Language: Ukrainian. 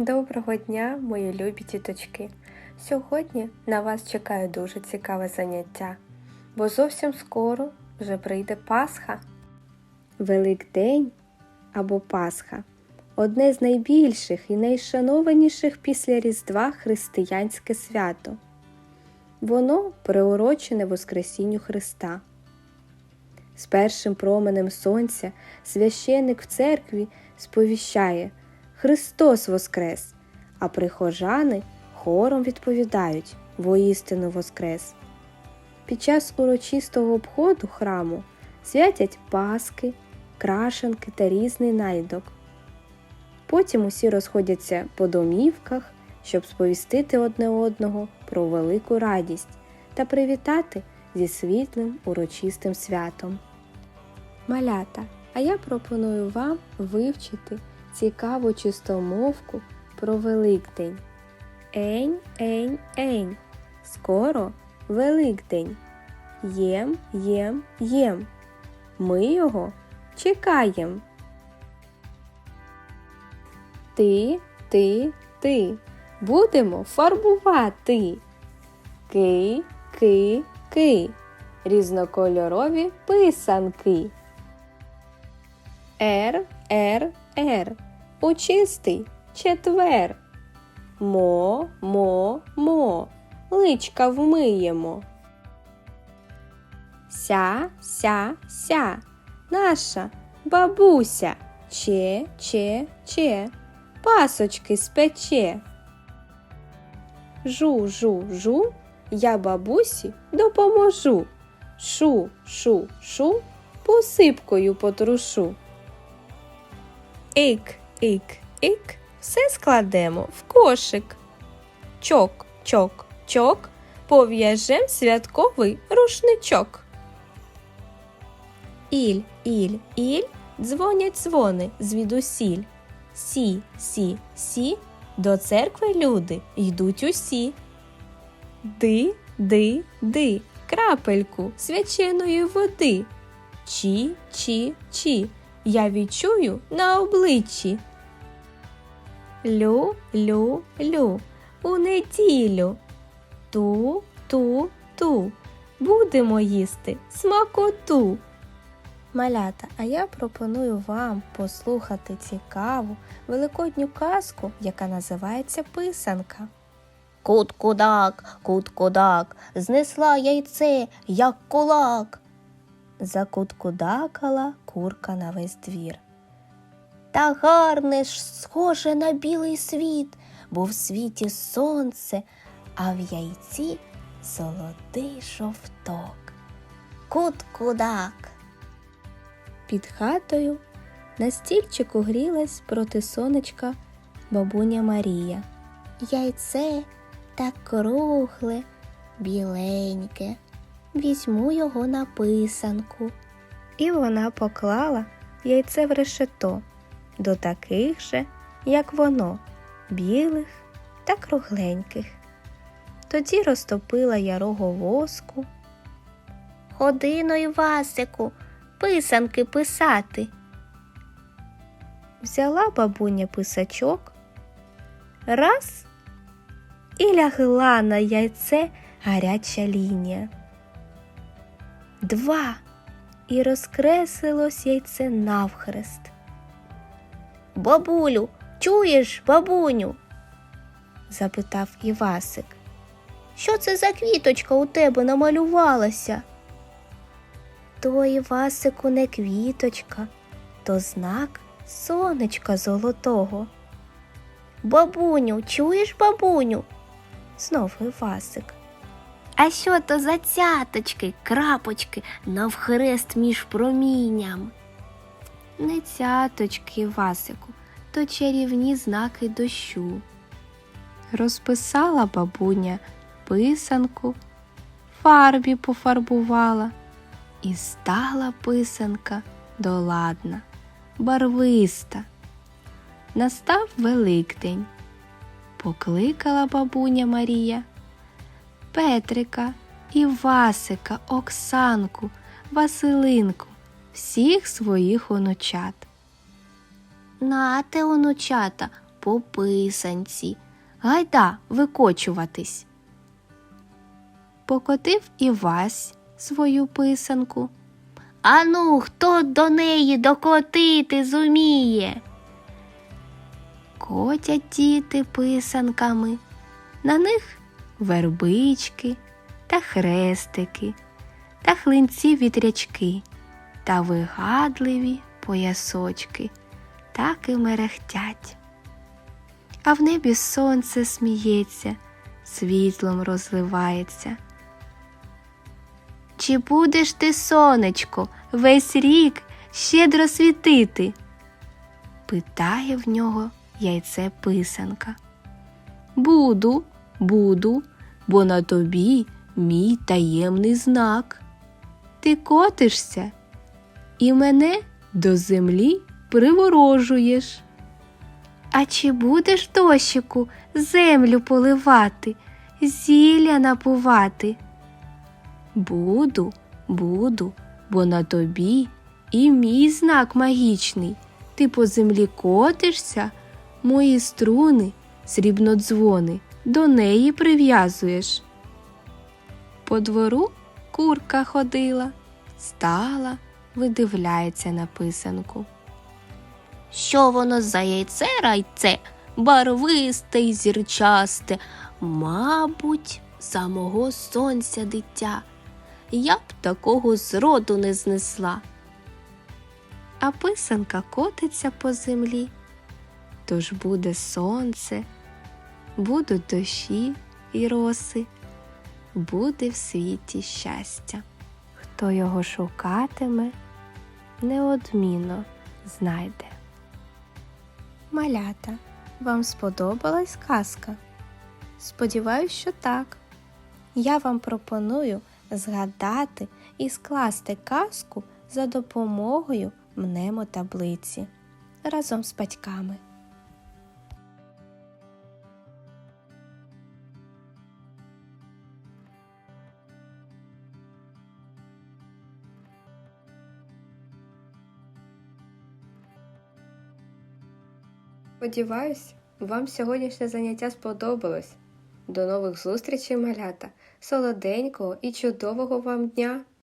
Доброго дня, мої любі діточки! Сьогодні на вас чекає дуже цікаве заняття, бо зовсім скоро вже прийде Пасха. Великдень або Пасха одне з найбільших і найшанованіших після Різдва християнське свято. Воно приурочене Воскресінню Христа. З першим променем сонця священик в церкві сповіщає Христос Воскрес, а прихожани хором відповідають Воістину Воскрес. Під час урочистого обходу храму святять паски, крашенки та різний найдок. Потім усі розходяться по домівках, щоб сповістити одне одного про велику радість та привітати зі світлим урочистим святом. Малята, а я пропоную вам вивчити цікаву чистомовку про Великдень. Ень, ень, ень. Скоро Великдень. Єм, єм, єм. Ми його чекаєм. Ти, ти, ти. Будемо фарбувати. Ки, ки, ки. Різнокольорові писанки. Р, Р, Р. У четвер. Мо, мо, мо. Личка вмиємо. Ся, ся, ся. Наша бабуся. Че, че, че. Пасочки спече. Жу, жу, жу. Я бабусі допоможу. Шу, шу, шу. Посипкою потрушу. Ік, ік, ік, все складемо в кошик. Чок, чок, чок, пов'яжем святковий рушничок. Іль, іль, іль, дзвонять дзвони звідусіль. Сі, сі, сі, до церкви люди йдуть усі. Ди, ди, ди, крапельку свяченої води. Чі, чі, чі, я відчую на обличчі. Лю, лю, лю, у неділю. Ту, ту, ту. Будемо їсти смакоту. Малята, а я пропоную вам послухати цікаву великодню казку, яка називається Писанка. Кут-кудак, кут-кудак, знесла яйце, як кулак. Закуткудакала курка на весь двір. Та гарне ж схоже на білий світ, бо в світі сонце, а в яйці золотий жовток. Кут-кудак. Під хатою на стільчику грілась проти сонечка бабуня Марія. Яйце так кругле, біленьке. Візьму його на писанку. І вона поклала яйце в решето до таких же, як воно, білих та кругленьких. Тоді розтопила ярого воску, Ходи но, Івасику, писанки писати. взяла бабуня писачок, раз і лягла на яйце гаряча лінія. Два і розкреслилось яйце навхрест. Бабулю, чуєш, бабуню? запитав Івасик. Що це за квіточка у тебе намалювалася? То Івасику не квіточка, то знак сонечка золотого. Бабуню, чуєш, бабуню? Знов Івасик. А що то за цяточки, крапочки навхрест між промінням? Не цяточки, Івасику, то чарівні знаки дощу. Розписала бабуня писанку, фарбі пофарбувала, і стала писанка доладна, барвиста. Настав Великдень. Покликала бабуня Марія Петрика, Івасика, Оксанку, Василинку, всіх своїх онучат. Нате, онучата, по писанці. Гайда викочуватись. Покотив і Вась свою писанку. Ану, хто до неї докотити зуміє? Котять діти писанками. На них вербички та хрестики, та хлинці вітрячки, та вигадливі поясочки, так і мерехтять. А в небі сонце сміється, світлом розливається. Чи будеш ти, сонечко, весь рік щедро світити? питає в нього яйце писанка. Буду, буду, бо на тобі мій таємний знак. Ти котишся і мене до землі приворожуєш. А чи будеш дощику землю поливати, зілля напувати? Буду, буду, бо на тобі і мій знак магічний. Ти по землі котишся, мої струни, срібнодзвони, до неї прив'язуєш. По двору курка ходила, стала, видивляється на писанку. Що воно за яйце райце, барвисте й зірчасте, Мабуть, самого сонця дитя. Я б такого зроду не знесла. А писанка котиться по землі. Тож буде сонце, будуть дощі і роси, буде в світі щастя. Хто його шукатиме, неодмінно знайде. Малята, вам сподобалась казка? Сподіваюсь, що так. Я вам пропоную згадати і скласти казку за допомогою мнемотаблиці разом з батьками. Сподіваюсь, вам сьогоднішнє заняття сподобалось. До нових зустрічей, малята, солоденького і чудового вам дня!